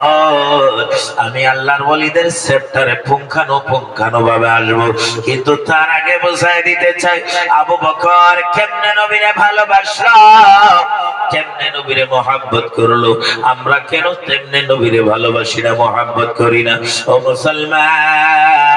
আমি আল্লাহর বলিদের সেপ্টারে পুঙ্খানো পুঙ্খানো ভাবে আসব। কিন্তু তার আগে বোঝাই দিতে চাই, আবু বকর কেমনে নবীরে ভালোবাসলো? কেমনে নবীরে মহাব্বত করল? আমরা কেন তেমনে নবীরে ভালোবাসি না, মহাব্বত করি না? ও মুসলমান!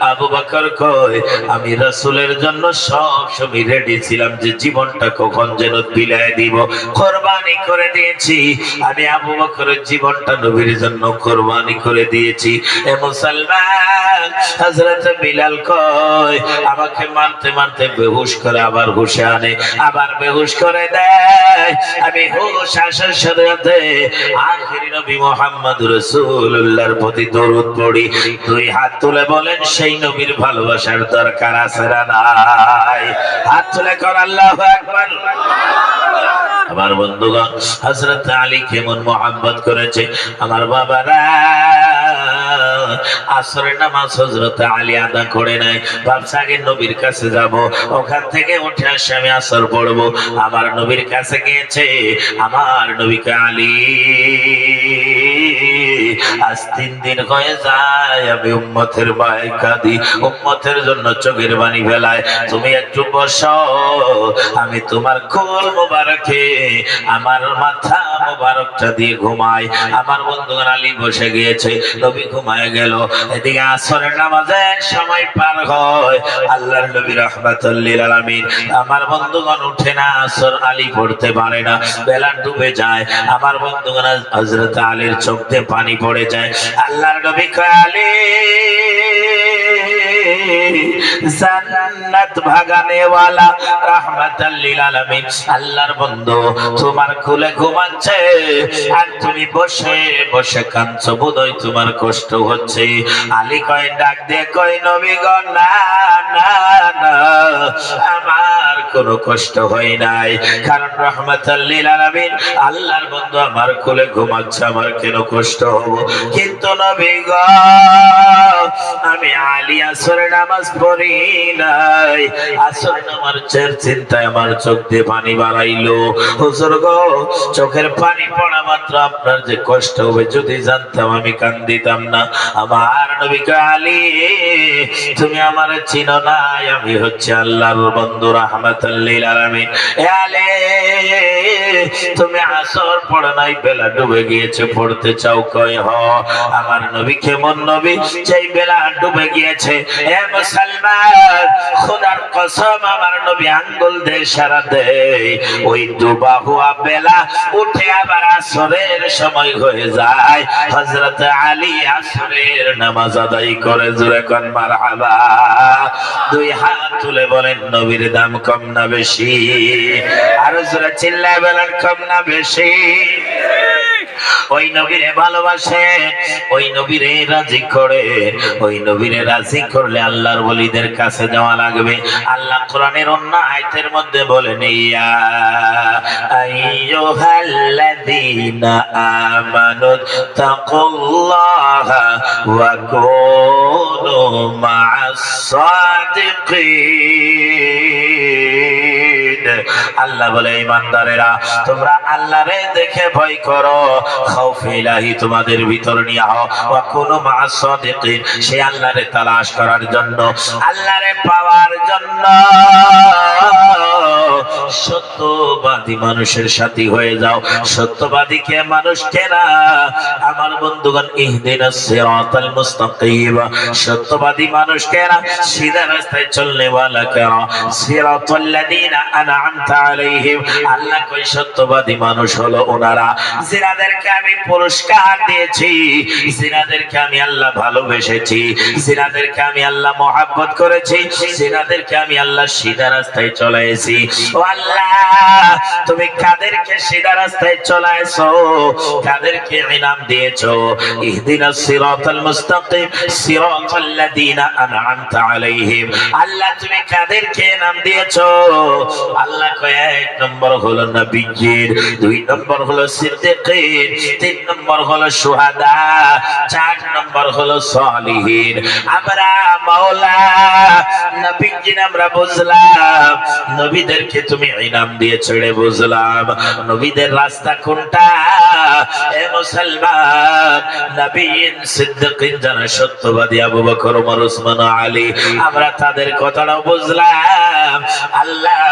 আবু বকর কয়, আমি রাসূলের জন্য সব সময় রেডি ছিলাম যে জীবনটা কখন যেন বিলায় দিব। কোরবানি করে দিয়েছি। আমি আবু বকরের জীবনটা নবীর জন্য কোরবানি করে দিয়েছি। এ মুসলমান, হযরত বিলাল কয়, আমাকে মারতে মারতে বেহুশ করে আবার হুশে আনে। আবার বেহুশ করে দেয়। আমি হুশ আসার সাথে সাথে আখিরি নবী মুহাম্মদ রাসূলুল্লাহর প্রতি দরুদ পড়ি। দুই হাত তুলে বলেন সেই নবীর ভালোবাসার দরকার আছে না নাই? হাত তুলে কর, আল্লাহু আকবার। আমার বন্ধুগণ, হযরত আলী কেমন মোহাম্মত করেছে? আমার বাবারা, আসরের নামাজ হযরত আলী আদা করে নাই ভাবছে, আগে নবীর কাছে যাব। ওখান থেকে উঠে আসে, আমি আসর পড়ব। আমার নবীর কাছে গিয়েছে, আমার নবীকে আলী আজ তিন দিন হয়ে যায় আমি উম্মতের মায় কাঁদি, উম্মতের জন্য চোখের বাণী ফেলায় তুমি একটু বসো, আমি তোমার কোল মোবারকে, আমার মাথা মোবারকটা দিয়ে ঘুমাই। আমার বন্ধুগণ আলী বসে গিয়েছে, নবী ঘুমায় গেল। এদিকে আসরের নামাজে সময় পার হয়। আল্লাহর নবী রহমাতুল্লিল আলামিন। আমার বন্ধুগণ উঠে না, আসর আলী পড়তে পারে না, বেলা ডুবে যায়। আমার বন্ধুগণ হযরত আলীর চোখ দিয়ে পানি পড়ে যায়। আল্লাহর নবী আলী জান্নাত ভাগানে ওয়ালা রাহমাতাল লিল আলামিন। আল্লাহর বন্ধু, তোমার ঘুমাচ্ছে আর তুমি বসে বসে বোধহয় তোমার কষ্ট হচ্ছে। আলী কয়, ডাক নবী না না আমার কোনো কষ্ট হয় নাই। কারণ রহমাতাল লিল আলামিন, আল্লাহর বন্ধু, আমার কোলে ঘুমাচ্ছে, আমার কেন কষ্ট হব? কিন্তু নবী আমি আলী আসর নামাজ পড়ি নাই। আসর নামার চের চিন্তায় আমার চোখ দিয়ে পানি বাড়াইলো। হুজুর গো, চোখের পানি পড়া মাত্র আপনার যে কষ্ট হবে, যদি জানতাম আমি কান্দিতাম না। আমার নবীকে আলী, তুমি আমার চিনো নাই আমি হচ্ছে আল্লাহর বন্ধু রাহমাতুল্লিল আলামিন। আলী, তুমি আসর পড়ে নাই, বেলা ডুবে গিয়েছে, পড়তে চাও কয় হ? আমার নবী কেমন নবী? যেই বেলা ডুবে গিয়েছে এ মুসলমান, খোদার কসম আমার নবী আঙ্গুল দে সারা দে। ওই ডুবা হুয়া বেলা উঠে আবার আসরের সময় হয়ে যায়। হযরত আলী আসরের নামাজ আদায় করে, জোরে কোন মারহাবা। দুই হাত তুলে বলেন, নবীর দাম কম না বেশি? আর জোরে চিল্লায় বলেন, কম না বেশি? ওই নবীরে ভালোবাসে, ওই নবীরে রাজি করে, ওই নবীরে রাজি করলে আল্লাহর ওলিদের কাছে যাওয়া লাগবে। আল্লাহ কোরআনের অন্য আয়াতের মধ্যে বলেন, ইয়া আল্লাহ বলে, ইমানদারেরা, তোমরা আল্লাহরে দেখে ভয় করো। খাউফ ইলাহি তোমাদের ভিতর নিয়ে হও ওয়া কুনু মা'আস সাদিকিন, সে আল্লাহরে তালাশ করার জন্য, আল্লাহরে পাওয়ার জন্য সত্যবাদী মানুষের সাথী হয়ে যাও। সত্যবাদী কে মানুষ কেনা আমার বন্ধুগণ ইহদিনাস সিরাতাল মুস্তাকিম, সত্যবাদী মানুষ কেনা সিধা রাস্তায় চলনে वाला কেনা সিরাতাল লাযিনা আনআমতা আলাইহিম, আল্লাহ কই সত্যবাদী মানুষ হলো ওনারা। জিনাদেরকে আমি পুরস্কার দিয়েছি জিনাদেরকে আমি আল্লাহ ভালোবেসেছি জিনাদেরকে আমি আল্লাহ মহাব্বত করেছি জিনাদেরকে আমি আল্লাহ সিধা রাস্তায় চলাইছি। ও আল্লাহ, তুমি কাদেরকে সিধা রাস্তায় চলাইছো? কাদেরকে ইনাম দিয়েছ? ইহদিনাস সিরাতাল মুস্তাকিম, সিরাতাল লাযিনা আনআমতা আলাইহিম। আল্লাহ, তুমি কাদেরকে ইনাম দিয়েছ? আল্লাহ কয় এক নম্বর হলো নবীজির, দুই নম্বর হলো সিদ্দিকিন তিন নম্বর হলো সুহাদা চার নম্বর হলো সলিহিন। আমরা মাওলা, নবীজির আমরা বুঝলাম। নবীদেরকে তুমি ইনাম দিয়ে ছেড়ে বুঝলাম। নবীদের রাস্তা কোনটা? এ মুসলমান, নবীন, সিদ্দিকিন, যারা সত্যবাদী আবু বকর ওমর ওসমান আলী, আমরা তাদের কথাটাও বুঝলাম। আল্লাহ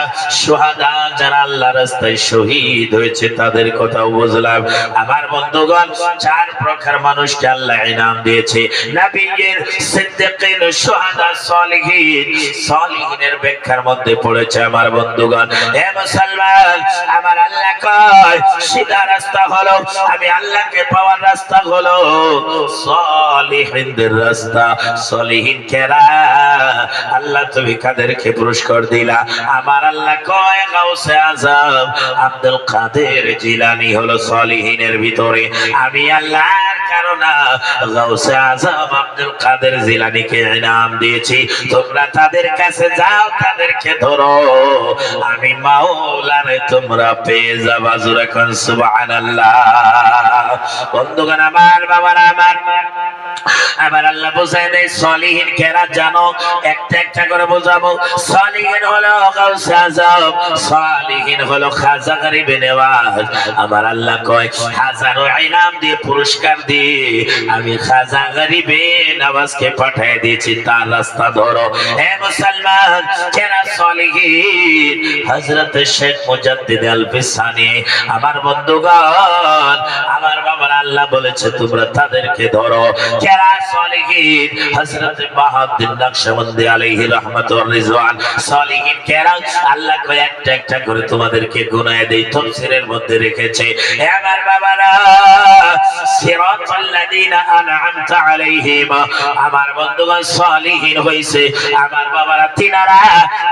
সুহাদা যারা আল্লাহ রাস্তায় শহীদ হয়েছে, তাদের কথাও বুঝলাম। আমার বন্ধুগণ, চার প্রকার মানুষকে আল্লাহ ইনাম দিয়েছে। নবীর সিদ্দিকিন সুহাদা সলিহিন। সলিহিনের ব্যাখ্যার মধ্যে পড়েছে আমার বন্ধুগণ হে মুসলমান, আমার আল্লাহ কয়, সিধা রাস্তা হলো, আমি আল্লাহকে পাওয়ার রাস্তা হলো। সলিহিনদের রাস্তা, সলিহিন কেরা? আল্লাহ তুমি কাদেরকে পুরস্কার দিলা? আমার আল্লাহ কয় গাউসে আব্দুল কাদের জিলানি হলো সলিহিনের ভিতরে। আমি আল্লাহর কারণে আজম আব্দুল কাদের জিলানিকে ইনাম দিয়েছি। তোমরা তাদের কাছে যাও, তাদেরকে ধরো। আমি মাওলারে তোমরা পেয়ে যাবা। জোরে কোন সুবহানাল্লাহ। বন্ধুগণ, আমার বাবার, আমার আমার আল্লাহ বোঝায় দেয়, সলিহীন কেরা জানো? একটা একটা করে বোঝাবো। সলিহীন হলো গাউসে আজম সলিহীন হলো খাজা গরিবে নেওয়াজ। আমার আল্লাহ কয় ইনাম দিয়ে পুরস্কার আমি খাজা গরিবে পাঠিয়ে দিয়েছি, তার রাস্তা ধরো। হে মুসলমান হযরত শেখ মুজাদ্দিদ আমার বন্ধুগণ, আমার বাবার আল্লাহ বলেছে, তোমরা তাদেরকে ধরো। কেরা সলিহীন, হযরত বাহাউদ্দিন নকশবন্দি আলাইহি রাহমাতুর রিজওয়ান, সলিহীন আল্লাহ কয়, একটা একটা করে তোমাদেরকে গুনায় দেই তাফসীরের মধ্যে রেখেছে হে আমার বাবারা সিরাতাল লাযিনা আনআমতা আলাইহিম, আমার বন্ধুগণ সলিহীন হইছে, আমার বাবারা তিনারা,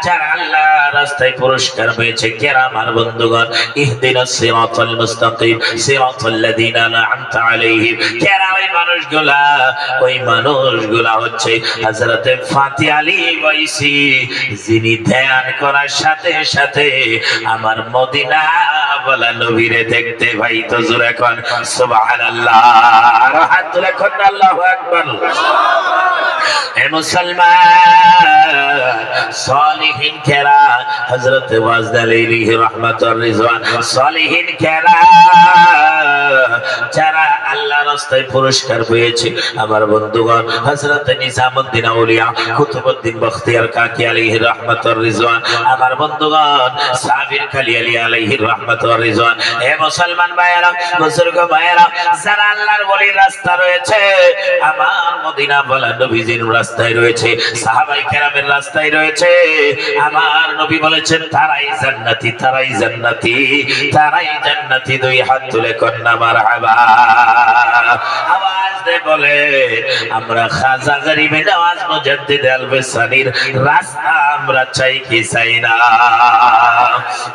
যারা আল্লাহ রাস্তায় পুরস্কার পেয়েছে, কেরা আমার বন্ধুগণ ইহদিনাস সিরাতাল মুস্তাকিম সিরাতাল লাযিনা আনআমতা আলাইহিম, কেরা ওই মানুষগুলা ওই মানুষগুলা হচ্ছে হযরতে ফাতি আলী ওয়াইসি, যিনি ধ্যান করার সাথে সাথে আমার মদিনা বলা নবীরে দেখতে ভাই তো জোরে আল্লাহু আকবার। হে মুসলমান, সালিহিন রাহমাতুর রিজওয়ান, সালিহিন কেরা যারা আল্লাহ রাস্তায় পুরস্কার পেয়েছে। আমার বন্ধুগণ, হযরত নিজামউদ্দিন আউলিয়া কুতুবউদ্দিন বখতিয়ার কাকি আলাইহি রাহমাতুর রিজওয়ান, আমার বন্ধুগণ, সাবির খালি আলী আলাইহি রাহমাতুর রিজওয়ান হে মুসলমান ভাইয়েরা, বুজুর্গ ভাইয়েরা, যারা আল্লাহর ওলির রাস্তা রয়েছে, আমার মদিনা বলা নবীজির রাস্তায় রয়েছে, সাহাবাই কেরামের রাস্তায় রয়েছে, আমার নবী বলেছেন, তারাই জান্নাতি তারাই জান্নাতি তারাই জান্নাতি, দুই হাত তুলে কন্যা মারহাবা। আওয়াজ দে বলে, আমরা খাজা গরিবে নওয়াজ মুজাদ্দিদ আল-বিসানির রাস্তা আমরা চাই কি চাই না?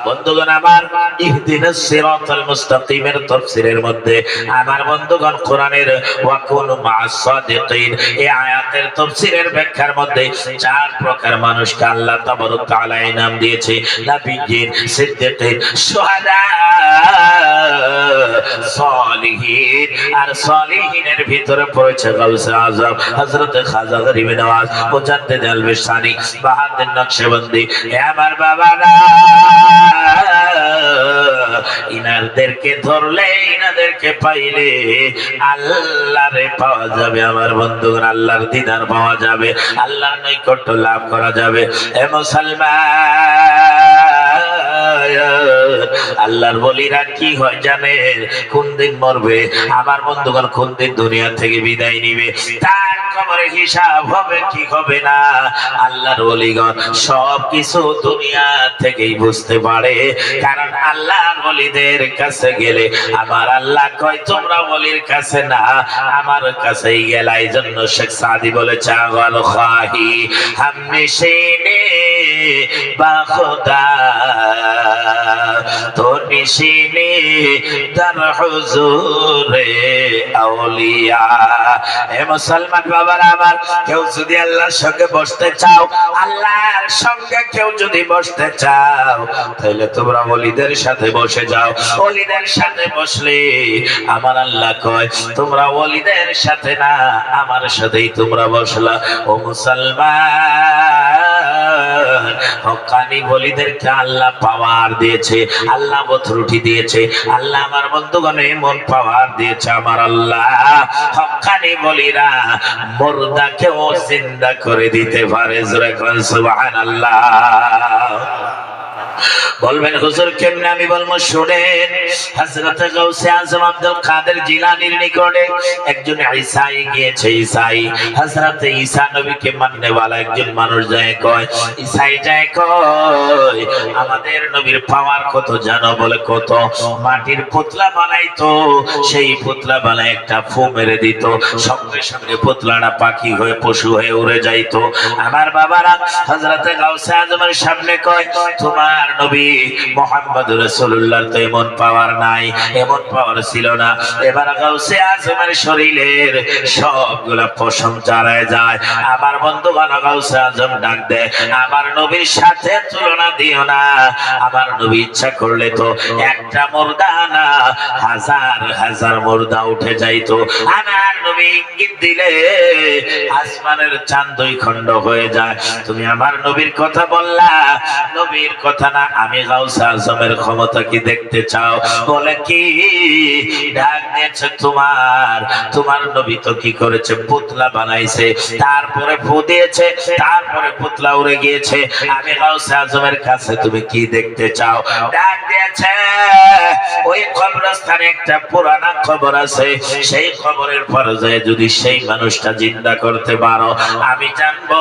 বন্ধুগণ, আমার ইহদিনাস সিরাতাল মুস্তাকিমের তাফসীরের মধ্যে আমার বন্ধুগণ কোরআনের ওয়া কুনু মা'আস সাদিকিন এই আয়াতের তাফসীরের ব্যাখ্যার মধ্যে চার প্রকার মানুষকে আল্লাহ তাবারক তাআলা ইনাম দিয়েছে। নবীজিন সিদ্দিকিন, শুহাদা, সালিহিন। আর সালিহিনের ভিতরে পড়েছে গাউসে আজম, হযরত খাজা গরিব নওয়াজ, মুজাদ্দিদ আল বিসানি বাহাদুর নকশবন্দি আমার বাবারা, ইনারদেরকে ধরলে, ইনাদেরকে পাইলে আল্লাহরে পাওয়া যাবে, আমার বন্ধুগণ, আল্লাহর দিদার পাওয়া যাবে, আল্লাহর নৈকট্য লাভ করা যাবে। এ মুসলমান আল্লাহর বলিরা কি হয় জানে? কোন দিন মরবে? আমার বন্ধুগণ কোন দিন দুনিয়া থেকে বিদায় নিবে? তার কবরে হিসাব হবে কি হবে না। আল্লাহর বলিগণ সব কিছু দুনিয়া থেকেই বুঝতে পারে। কারণ আল্লাহর বলিদের কাছে গেলে আমার আল্লাহ কয়, তোমরা বলির কাছে না, আমার কাছেই গেলা। জন্য শেখ সাদি বলেছে, আগল খাহি হামনে সেনে বা খোদা। তো নিশিনে তার এ মুসলমান বাবার আমার, কেউ যদি আল্লাহর সঙ্গে বসতে চাও, আল্লাহর সঙ্গে কেউ যদি বসতে চাও, তাহলে তোমরা অলিদের সাথে বসে যাও। অলিদের সাথে বসলে আমার আল্লাহ কয়, তোমরা অলিদের সাথে না, আমার সাথেই তোমরা বসলা। ও মুসলমান! হকানি বলিদেরকে আল্লাহ পাওয়ার দিয়েছে, আল্লাহ বথরুটি দিয়েছে, আল্লাহ আমার বন্ধুগণ এমন পাওয়ার দিয়েছে আমার আল্লাহ। হকানি বলিরা মর্দাকেও জিন্দা করে দিতে পারে আল্লাহ বলবেন, হুজুর, কেমনে আমি বলব? শুনেন, হযরত গাউসে আজম আব্দুল কাদের জিলানীর নিকটে একজন ঈসাই গিয়েছে, ঈসাই। হযরত ঈসা নবীকে মাননে वाला একজন মানুষ যায় কয়, ঈসাই যায় কয়, আমাদের নবীর পাওয়ার কত জানো বলে কত? মাটির পুতলা বানাইতো, সেই পুতলা বানায় একটা ফু মেরে দিত, সঙ্গে সঙ্গে পুতলাটা পাখি হয়ে, পশু হয়ে উড়ে যাইতো। আমার বাবারা হযরত গাউসে আজমের সামনে কয়, তোমার নবী মোহাম্মদ রাসূলুল্লাহর তো এমন পাওয়ার নাই, এমন পাওয়ার ছিল না। এবার গাউসে আজমের শরীরের সবগুলা পশম চালায় যায়। আমার বন্ধু বানা গাউসে আজম ডাক দেয় আমার নবীর সাথে তুলনা দিও না। আমার নবী ইচ্ছা করলে তো একটা মুর্দা না, হাজার হাজার মুর্দা উঠে যাইতো। আমার ইঙ্গিত দিলে আসমানের দুই খণ্ড হয়ে যায়। তুমি আমার নবীর কথা বললা। নবীর কথা না, আমি গাউসে আজমের ক্ষমতা কি দেখতে চাও? বলে কি? ডাক দিয়েছে তোমার। তোমার নবী তো কি করেছে? পুতলা বানাইছে। তারপরে ফু দিয়েছে, তারপরে পুতলা উড়ে গিয়েছে। আমি গাউসে আজমের কাছে তুমি কি দেখতে চাও? ডাক দিয়েছে। ওই কবরস্থানে একটা পুরানা খবর আছে। সেই খবরের পর্যায়ে যদি সেই মানুষটা জিন্দা করতে পারো, আমি জানব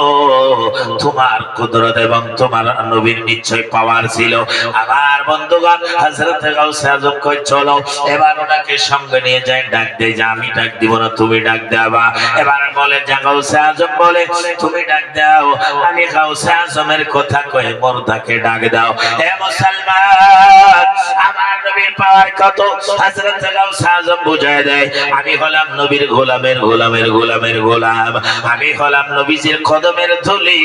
তোমার কুদরত এবং তোমার নবীর নিশ্চয় পাওয়ার ছিল। আমার বন্ধুগণ, হযরত গাউসে আজম কই, চলো, এবার ওনাকে সঙ্গে নিয়ে যাই, ডাক দেই যে আমি ডাক দিব না, তুমি ডাক দেবা এবার বলে, যে গাউসে আজম বলে, তুমি ডাক দাও। আমি গাউসে আজমের কথা কয়ে মুর্দাকে ডাক দাও। হে মুসলমান, আমার নবীর পাওয়ার কত? হযরত গাউসে আজম বুঝায় দেয়, আমি হলাম নবীর গোলামের গোলামের গোলামের গোলাম। আমি হলাম নবীজির কদমের ধুলি।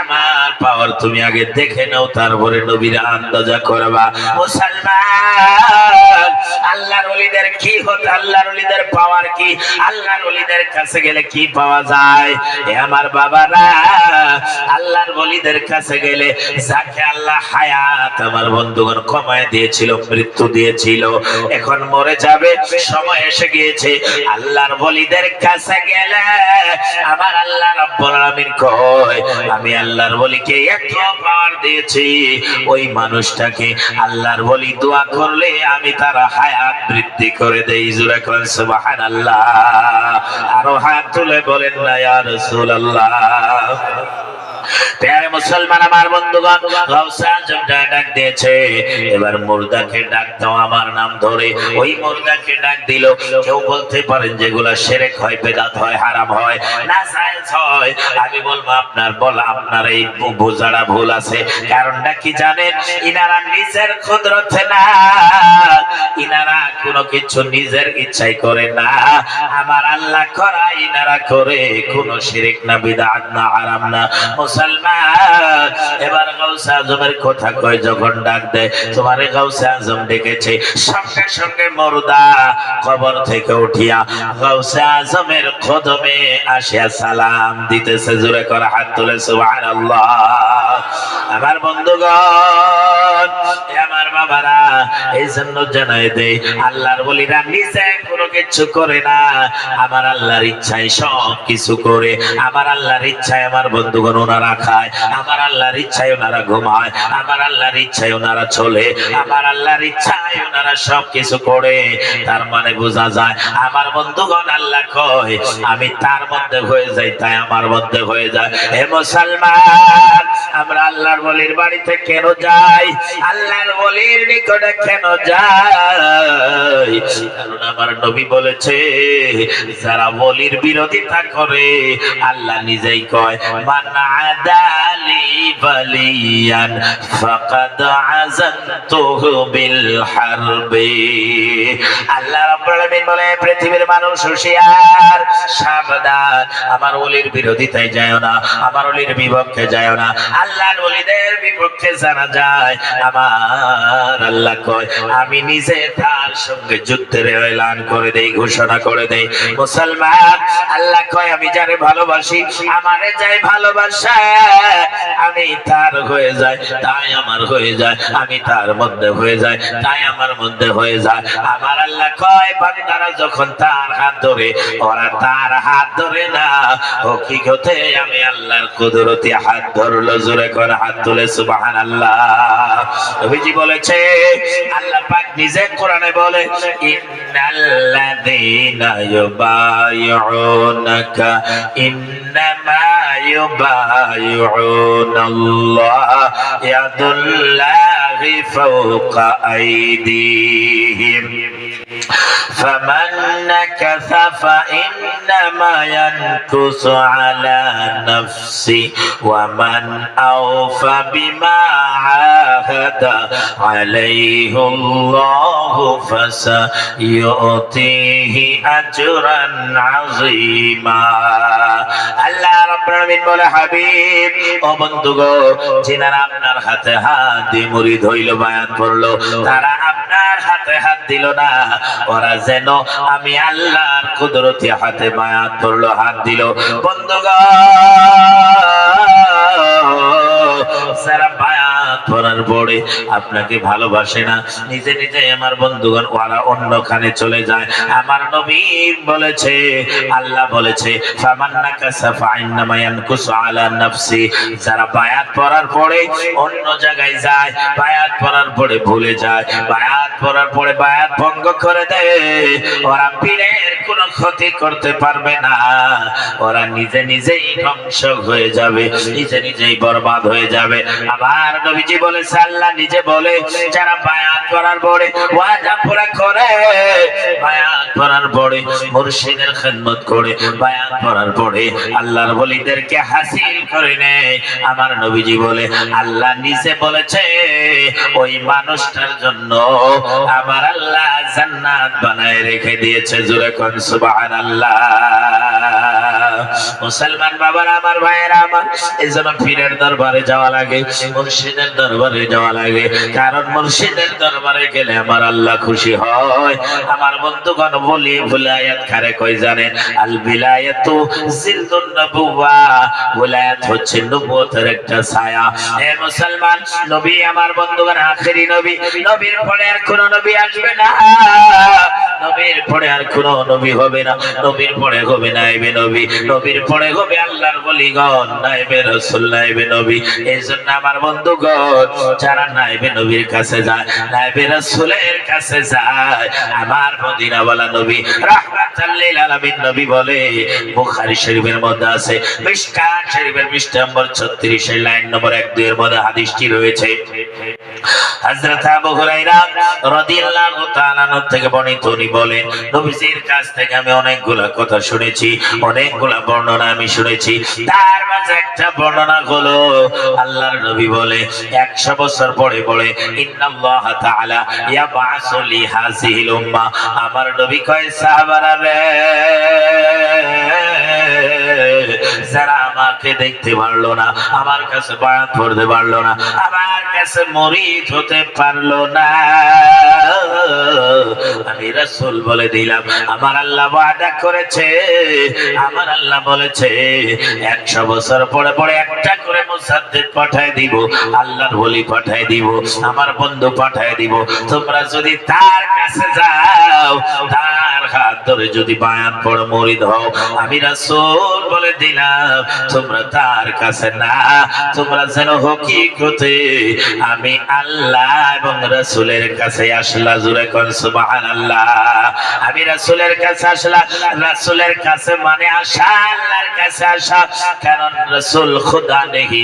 আমার পাওয়ার তুমি আগে দেখে নাও, তারপরে নবীর আন্দাজা করবা। মুসলমান, আল্লাহর ওলিদের কি হতো, আল্লাহর ওলিদের পাওয়ার কি, আল্লাহর ওলিদের কাছে গেলে কি পাওয়া যায়? এ আমার বাবারা, আল্লাহর ওলিদের কাছে গেলে যাকে আল্লাহ হায়াত আমার বন্ধুগণ কমায় দিয়েছিল, মৃত্যু দিয়েছিল, এখন মরে যাবে, সময় এসে গিয়েছে। আল্লাহর বলিদের কাছে গেলে আমার আল্লাহ রব্বুল আলামিন কয়, আমি আল্লাহর বলিকে এত পাওয়ার দিয়েছি। ওই মানুষটাকে আল্লাহর বলি দোয়া করলে আমি তার হায়াত বৃদ্ধি করে দেই। জুরা করেন, সুবহানাল্লাহ। আরও হাত তুলে বলেন না, ইয়া রাসূলুল্লাহ। প্যারে মুসলমান আমার বন্ধুগণ গাউসে আজম ডাক দিয়েছে। এবার মুর্দাকে ডাক দাও আমার নাম ধরে। ওই মুর্দাকে ডাক দিল। কেউ বলতে পারেন যেগুলা শিরক হয়, বেদাত হয়, হারাম হয়, না জায়েজ হয়। আমি বলব আপনার বল, আপনার এই বোঝাটা ভুল আছে। কারণটা কি জানেন? ইনারা নিজের কুদরতে না। ইনারা কোনো কিছু নিজের ইচ্ছাই করে না। আমার আল্লাহ করা ইনারা করে। কোন শিরিক না বিদআত না, হারাম না। মুসলমান গাউসে আজমের কথা কয়, যখন ডাক দেয়, তোমার গাউসে আজম ডেকেছে, সঙ্গে সঙ্গে কবর থেকে উঠিয়া গাউসে আজমের আসিয়া সালাম দিতেছে, জোরে হাত তুলে আমার আমার বাবারা, এই জন্য জানাই দে আল্লাহর বলিরা নিজে কোনো কিছু করে না, আমার আল্লাহর ইচ্ছায় সব কিছু করে, আমার আল্লাহর ইচ্ছায় আমার বন্ধুগণ ওনারা খায়, আমার আল্লাহর ইচ্ছায় ওনারা ঘুমায়, আমার আল্লাহর ইচ্ছায় ওনারা চলে, আমার আল্লাহর ইচ্ছায় ওনারা করে, তার মানে বোঝা যায় আমার বন্ধুগণ আল্লাহ কয়, আমি তার মধ্যে হয়ে যাই, তাই আমার মধ্যে হয়ে যায়। হে মুসলমান, আমরা আল্লাহর বলির বাড়িতে কেন যাই? আল্লাহর বলির নিকটে কেন যাই? কারণ আমার নবী বলেছে, যারা বলির বিরোধিতা করে, আল্লাহ নিজেই কয়, মান বালিয়ান ফাকাদ আযানতুহু বিল হারবি আল্লাহ রাব্বুল আলামিন বলে, পৃথিবীর মানুষ হুঁশিয়ার, সাবধান। আমার ওলির বিরোধিতায় যায় না, আমার ওলির বিপক্ষে যায় না। আল্লাহর ওলিদের বিপক্ষে জানা যায়, আমার আল্লাহ কয়, আমি নিজে তার সঙ্গে যুদ্ধের এলান করে দেই, ঘোষণা করে দেই। মুসলমান, আল্লাহ কয়, আমি যারে ভালোবাসি, আমারে যাই ভালোবাসা, আমি তার হয়ে যায়, তাই আমার হয়ে যায়, আমি তার মধ্যে হয়ে যায়, তাই আমার মধ্যে হয়ে যায়। আমার আল্লাহ কয়, বান্দারা যখন তার হাত ধরে, ওরা তার হাত ধরে না। হকিকতে আমি আল্লাহর কুদরতি হাত ধরলো, জোরে করে হাত তুলে সুবাহান আল্লাহ নবীজি বলেছে, আল্লাহ পাক নিজে কোরআনে বলে, ইন্নাল্লাযীনা ইউবাইউনাকা, ইন্নামা ইউবাইউনাল্লাহ। ইয়াদুল্লাহি ফাওকা আইদিহিম। فمن نكث فإنما ينكث على نفسه ومن أوفى بما عاهد عليه الله فسيؤتيه أجرا عظيما আল্লাহ রাব্বুল আলামিন বলে হাবিব ও বন্ধুগো যিনারা আপনার হাতে হাত দিয়ে মুরিদ হইল বায়াত পড়লো তারা আপনার হাতে হাত দিল না ওরা যেন আমি আল্লাহর কুদরতি হাতে বায়াত পড়ল হাত দিল পরে আপনাকে ভালোবাসে না, নিজে নিজে আমার বন্ধুগণ ওরা চলে যায়। আমার বলেছে, আল্লাহ বলেছে যারা বায়াত পড়ার পরে অন্য জায়গায় যায়, বায়াত পড়ার পরে ভুলে যায়, বায়াত পড়ার পরে বায়াত ভঙ্গ করে দেয় ওরা পীরের কোনো ক্ষতি করতে পারবে না। ওরা নিজে নিজেই ধ্বংস হয়ে যাবে, নিজে নিজেই বরবাদ হয়ে যাবে। আবার নবীজি বলেছে আল্লাহ নিজে বলে, যারা বায়াত করার পরে ওয়াদা পুরা করে, বায়াত করার পরে মুর্শিদের খেদমত করে, বায়াত করার পরে আল্লাহর বলিদেরকে হাসিল করে নেয়। আমার নবীজি বলে, আল্লাহ নিজে বলেছে, ওই মানুষটার জন্য আমার আল্লাহ জান্নাত বানায় রেখে দিয়েছে জুরে কোন সুবহানাল্লাহ। মুসলমান বাবার, আমার ভাইয়েরা, আমার। এই জন্য পীরের দরবারে যাওয়া লাগে, মুর্শিদের দরবারে যাওয়া লাগে। কারণ মুর্শিদের দরবারে গেলে আমার আল্লাহ খুশি হয়। আমার বন্ধুগণ বলি, বিলায়াত খারে কই জানেন? আল বিলায়াতু জিলদুন নবুওয়া। বিলায়াত হচ্ছে নবুয়তের একটা ছায়া। হে মুসলমান, নবী আমার বন্ধুগণ, আখেরি নবী। নবীর পরে আর কোন নবী আসবে না। নবীর পরে আর কোন নবী হবে না। নবীর পরে হবে না এবে নবী। নবীর পরে হবে আল্লাহর বলিগণ, নাইবে রসুল, নাইবে নবী। এই জন্য আমার বন্ধুগণ, যারা নাইবে নবীর কাছে যায়, নাইবে রসুলের কাছে যায়, আমার মদিনাওয়ালা নবী রাহমাতাল্লিল আলামিন নবী বলে শরীফের মধ্যে আছে, মিশকাত শরীফের নম্বর 36 এর লাইন নম্বর 1 2 এর মধ্যে হাদিসটি রয়েছে। হযরত আবু হুরায়রা রাদিয়াল্লাহু তাআলা থেকে বর্ণিত, উনি বলেন কাছ থেকে আমি অনেকগুলা কথা শুনেছি, অনেকগুলা বর্ণনা আমি শুনেছি। তার মাঝে একটা বর্ণনা হলো, আল্লাহর নবী বলে 100 বছর পরে পরে ইন্নাল্লাহ তাআলা ইয়াবআসু লি হাযিহিল উম্মাহ আমার নবী কয়, সাহাবারা যারা আমাকে দেখতে পারল না, আমার কাছে বায়াত পড়তে পারল না, আমার কাছে মরিদ হতে পারল না। আমি রাসূল বলে দিলাম, আমার আল্লাহ করেছে, আমার আল্লাহ বলেছে, একশো বছর পরে পরে একটা করে মুসাদ্দিদ পাঠায় দিব, আল্লাহর বলি পাঠায় দিব, আমার বন্ধু পাঠায় দিব। তোমরা যদি তার কাছে যাও, তার হাত ধরে যদি বায়াত পড়ো মরিদ হও, আমি রাসূল বলে দিলাম, তোমরা তার কাছে না, তোমরা যেন হকিকতে আমি আল্লাহ এবং রাসূলের কাছে আসলা। জুরে কোন, সুবহানাল্লাহ। আমি রাসূলের কাছে আসলা। রাসূলের কাছে মানে আসা আল্লাহর কাছে আসা। কারণ রসুল খুদা নেই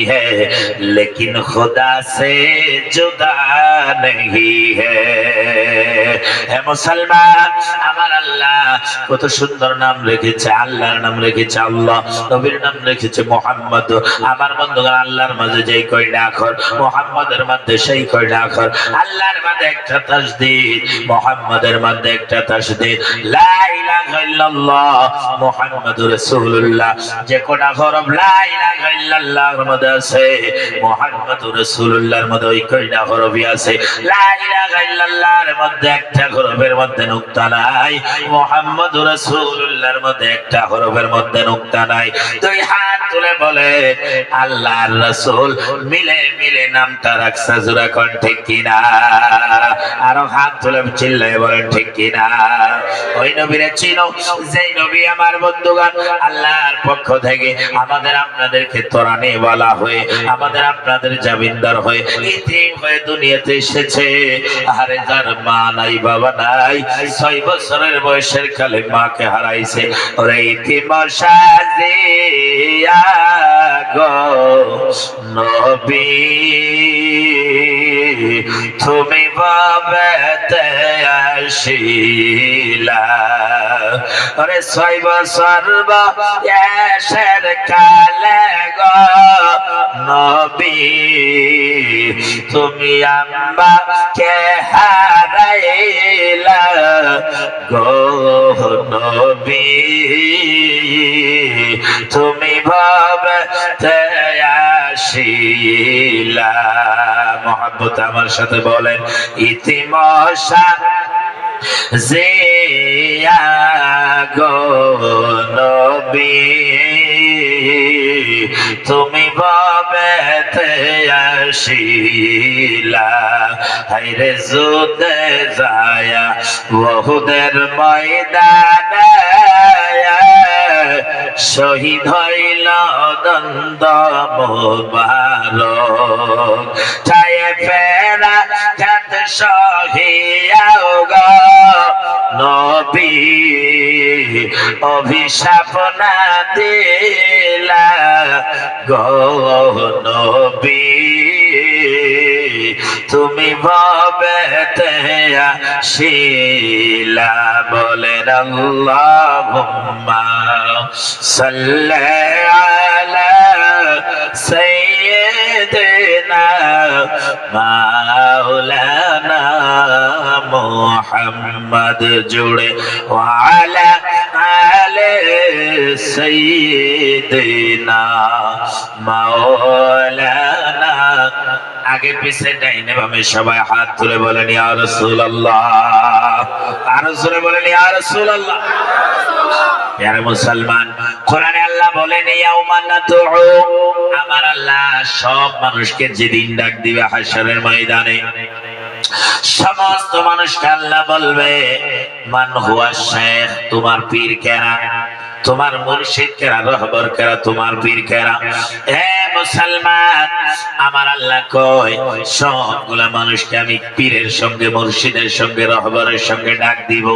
খুদা সে জুদা নেই হে। মুসলমান, আমার আল্লাহ কত সুন্দর নাম রেখেছে, আল্লাহর নাম রেখেছে আল্লাহ, নবীর নাম রেখেছে মোহাম্মদ। আমার বন্ধুগণ, আল্লাহর মাঝে যেই কয়টা আখর, মোহাম্মদের মধ্যে সেই কয়টা আখর। আল্লাহর মধ্যে একটা তাসদীদ, মোহাম্মদের মধ্যে একটা তাসদীদ। লা ইলাহা ইল্লাল্লাহ, মুহাম্মাদুর রাসূল। রাসূলুল্লাহ, যে কোটা হরফ লা ইলাহা ইল্লাল্লাহর মধ্যে আছে। মুহাম্মাদুর রাসূলুল্লাহর মধ্যে ওই কয়টা হরফই আছে। লা ইলাহা ইল্লাল্লাহর মধ্যে একটা হরফের মধ্যে নুকতা নাই। মুহাম্মদ মোহাম্মদ রাসূলুল্লাহর মধ্যে একটা হরফের মধ্যে নুক্তা নাই। তুই হাত তুলে বলে, আল্লাহর রাসূল মিলে মিলে নামটা রাখছে জোরা কোন, ঠিক কিনা আরও হাত তুলে চিল্লায় বলেন, ঠিক কিনা ওই নবীরে চিনো, যেই নবী আমার বন্ধুগণ আল্লাহর পক্ষ থেকে আমাদের আপনাদেরকে তোরানে বলা হয়ে, আমাদের আপনাদের জামিনদার হয়ে ইতিম হয়ে দুনিয়াতে এসেছে। আরে যার মা নাই, বাবা নাই, ছয় বছরের বয়সের কালে মাকে হারাইছে। ওরে ইতিম সাজিয়া গো নবী। তুমি বাবেতে আসিলা। ওরে ছয় বছর বয়সের কালে গো নবী। তুমি আম্বা কে হারাইলা গো নবী। তুমি ভাবতে আসিলা। মহাব্বত আমার সাথে বলেন ইতিমশা যে তুমি বাবেতে আসিলা। হাইরে জুদে যায়া বহুদের ময়দানে শহীদ হইল দন্দ মোবারক। ছায়ে ফেরা খাত সহিয়াও গো নবী, অভিশাপ না দিলা গো নবী। তুমি ভবেতে শিলা বলেন আল্লাহুম্মা সাল্লি আলা সাইয়্যিদিনা মাওলানা মুহাম্মদ জুড়ে ওয়ালা আলে সাইয়্যিদিনা মাওলানা আগে পিছে ডাইনে বামে সবাই হাত তুলে বলেন আর বলেন মুসলমান আল্লাহ আমার আল্লাহ সব মানুষকে যেদিন ডাক দিবে হাসরের ময়দানে। সমস্ত মানুষকে আল্লাহ বলবে, মান হুয়া শেখ, তোমার পীর কেনা তোমার মুর্শিদ কেরা? রহবর কেরা? তোমার পীর কেরা? হে মুসলমান? আমার আল্লাহ কয়, সবগুলা মানুষকে আমি পীরের সঙ্গে, মুর্শিদের সঙ্গে, রহবরের সঙ্গে ডাক দিব।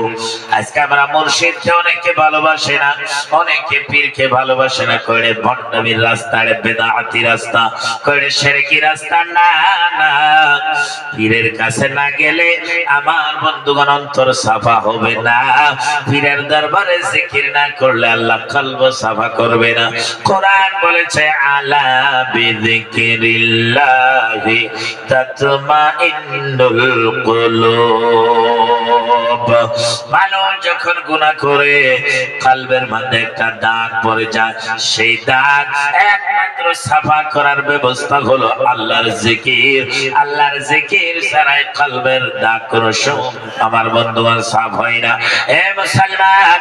আজকে আমরা মুর্শিদকে অনেকে ভালোবাসে না অনেকে পীরকে ভালোবাসে না। কইরে ভণ্ডামির রাস্তা রে বেদাহাতি রাস্তা, কইরে সেরেকি রাস্তা, না না। পীরের কাছে না গেলে আমার বন্ধুগণ অন্তর সাফা হবে না। পীরের দরবারে জিকির না করলে আল্লাহ কলব সাফা করবে না। কোরআন বলেছে, আলা বিযিকিরিল্লাহি তাতমাইন্নুল কুলুব। মানুষ যখন গুনাহ করে, কলবের মধ্যে একটা দাগ পড়ে যায়। সেই দাগ একমাত্র সাফা করার ব্যবস্থা হলো আল্লাহর জিকির। আল্লাহর জিকির ছাড়াই কলবের দাগ কোনো আমার বন্ধুগণ সাফ হয় না। এ মুসলমান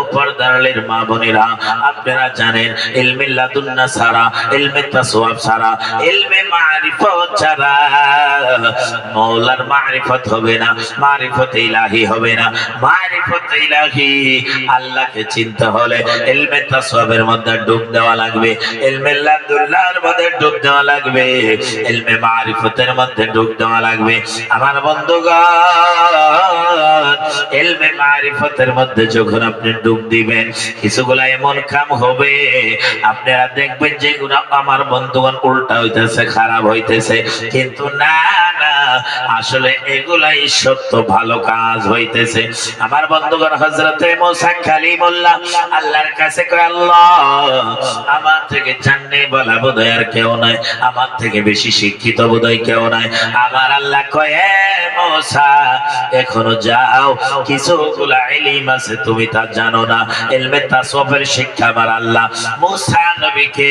পর্দারের মা বোনেরা, আপনারা জানেন, ইলমে লাদুন্না সারা, ইলমে তাসওয়াব সারা, ইলমে মারিফত ছাড়া মৌলার মারিফত হবে না, মারিফত ইলাহি হবে না। মারিফত ইলাহি, আল্লাহকে চিনতে হলে ইলমে তাসওয়াবের মধ্যে ডুব দেওয়া লাগবে, ইলমে লাদুল্লাহর মধ্যে ডুব দেওয়া লাগবে, ইলমে মারিফতের মধ্যে ডুব দেওয়া লাগবে। আমার বন্ধুগণ, ইলমে মারিফতের মধ্যে যখন আপনি ডুব দিবেন। কিছুগুলা এমন কাম হবে, আপনারা দেখবেন যেগুলো আমার বন্ধুগণ উল্টা হইতেছে, খারাপ হইতেছে। কিন্তু না আসলে এগুলাই সত্য ভালো কাজ হইতেছে। আমার বন্ধুগণ হজরতে মোসা কালিমুল্লাহ আল্লাহর কাছে কয়, আল্লাহ, আমার থেকে জাননে বলা বোধহয় আর কেউ নাই, আমার থেকে বেশি শিক্ষিত বোধহয় কেউ নাই। আমার আল্লাহ কয়, "এ মোসা, এখনও যাও কিছু গুলা ইলিম আছে, তুমি তা জানো না। ইলমে তাসওয়ুফের শিক্ষা আমার আল্লাহ। মুসা নবীকে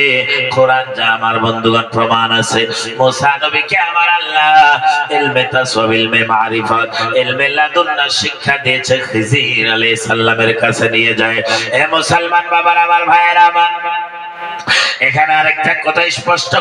কোরআন যা আমার বন্ধুগণ প্রমাণ আছে। মুসা নবীকে আমার আল্লাহ। ইলমে মারিফত ইলমে লাদুন্না শিক্ষা দিয়েছে খিজির আলাইহিস সালামের কাছে নিয়ে যায়। এ মুসলমান বাবার, আমার ভাইয়েরা আমার। এখানে আরেকটা কথা স্পষ্ট